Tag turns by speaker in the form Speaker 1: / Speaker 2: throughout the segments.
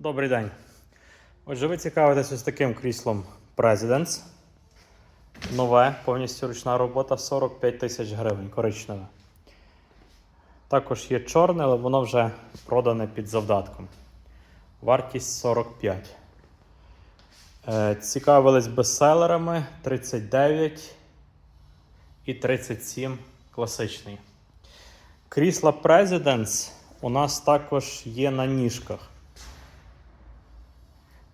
Speaker 1: Добрий день. Отже, ви цікавитесь ось таким кріслом Presidents. Нове, повністю ручна робота 45 тисяч гривень, коричневе. Також є чорне, але воно вже продане під завдатком. Вартість 45. Е, цікавились бестселерами 39 і 37 класичний. Крісла Presidents у нас також є на ніжках.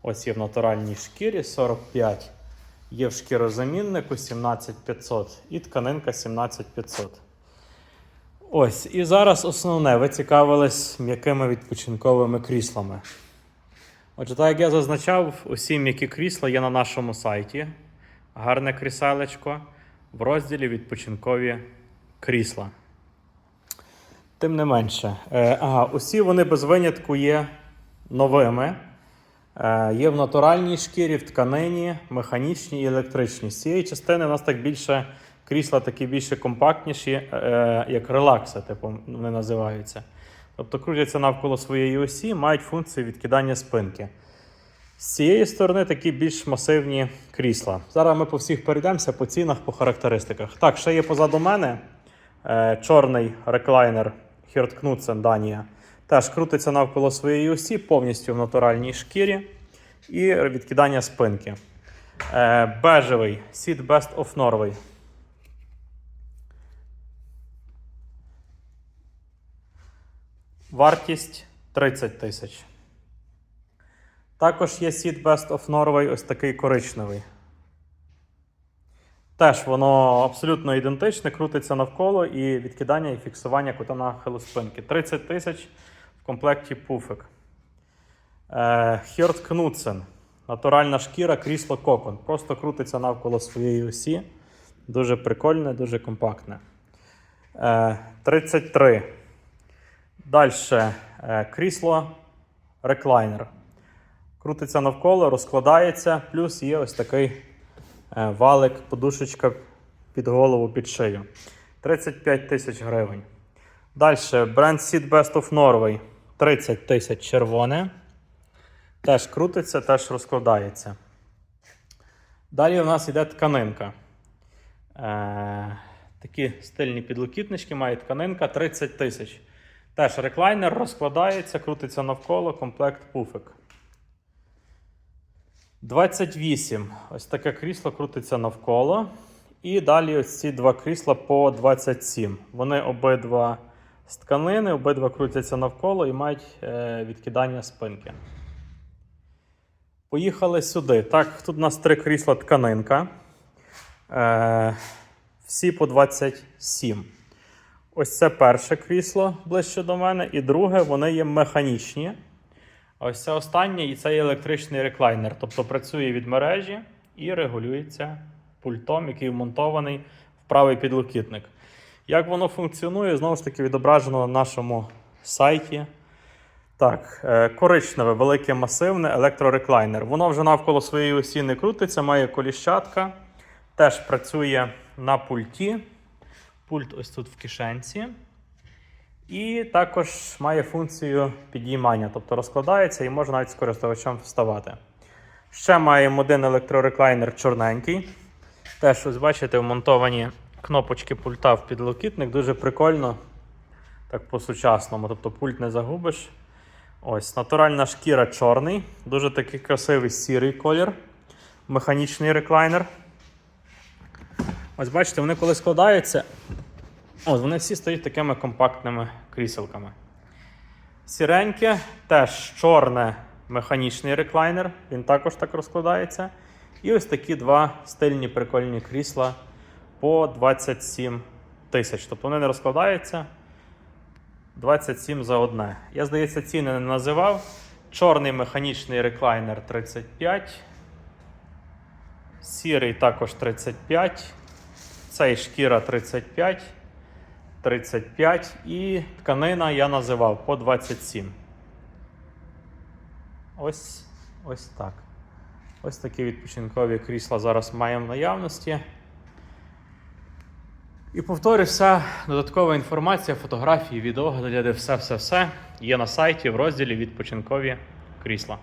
Speaker 1: Ось є в натуральній шкірі 45. Є в шкірозаміннику 17500 і тканинка 17500. Ось. І зараз основне. Ви цікавились м'якими відпочинковими кріслами. Отже, так як я зазначав, усі м'які крісла є на нашому сайті. Гарне кріселечко в розділі відпочинкові крісла. Тим не менше, е, ага, усі вони без винятку є новими. Е, Є в натуральній шкірі, в тканині, механічній і електричній. З цієї частини у нас так більше крісла такі більше компактніші, е, як релакси, типу вони називаються. Тобто крутяться навколо своєї осі, мають функцію відкидання спинки. З цієї сторони такі більш масивні крісла. Зараз ми по всіх перейдемося по цінах, по характеристиках. Так, ще є позаду мене е, чорний реклайнер Knudsen Данія. Теж крутиться навколо своєї осі, повністю в натуральній шкірі і відкидання спинки. Е, бежевий Seat Best of Norway. Вартість 30 тисяч. Також є Seat Best of Norway, ось такий коричневий. Теж воно абсолютно ідентичне, крутиться навколо і відкидання і фіксування кута нахилу спинки. 30 тисяч в комплекті пуфик. Е, Хьорт Кнутсен. Натуральна шкіра, крісло кокон. Просто крутиться навколо своєї осі. Дуже прикольне, дуже компактне. Е, 33. Далі е, крісло реклайнер. Крутиться навколо, розкладається, плюс є ось такий е, валик, подушечка під голову, під шию. 35 тисяч гривень. Далі бренд Seat Best of Norway. 30 тисяч червоне. Теж крутиться, теж розкладається. Далі у нас йде тканинка. Е, такі стильні підлокітнички має тканинка 30 тисяч. Теж реклайнер розкладається, крутиться навколо, комплект пуфик. 28. Ось таке крісло крутиться навколо. І далі ось ці два крісла по 27. Вони обидва з тканини, обидва крутяться навколо і мають е, відкидання спинки. Поїхали сюди. Так, тут у нас три крісла тканинка. Е, всі по 27. Ось це перше крісло ближче до мене, і друге, вони є механічні. А ось це останнє, і це є електричний реклайнер. Тобто працює від мережі і регулюється пультом, який вмонтований в правий підлокітник. Як воно функціонує, знову ж таки, відображено на нашому сайті. Так, е, коричневе, велике масивне електрореклайнер. Воно вже навколо своєї осі не крутиться, має коліщатка. Теж працює на пульті. Пульт ось тут в кишенці. І також має функцію підіймання, тобто розкладається і можна навіть з користувачем вставати. Ще маємо один електрореклайнер чорненький. Теж, ось бачите, вмонтовані кнопочки пульта в підлокітник. Дуже прикольно, так по-сучасному. Тобто пульт не загубиш. Ось, натуральна шкіра чорний, дуже такий красивий сірий колір. Механічний реклайнер. Ось бачите, вони коли складаються, Ось вони всі стоять такими компактними кріселками. Сіреньке, теж чорне механічний реклайнер, він також так розкладається. І ось такі два стильні прикольні крісла по 27 тисяч. Тобто вони не розкладаються 27 за одне. Я, здається, ціни не називав. Чорний механічний реклайнер 35. Сірий також 35. Цей шкіра 35. 35 і тканина я називав по 27. Ось ось так. Ось такі відпочинкові крісла зараз маємо в наявності. І повторюся, додаткова інформація, фотографії, відеогляди, все-все-все є на сайті в розділі відпочинкові крісла.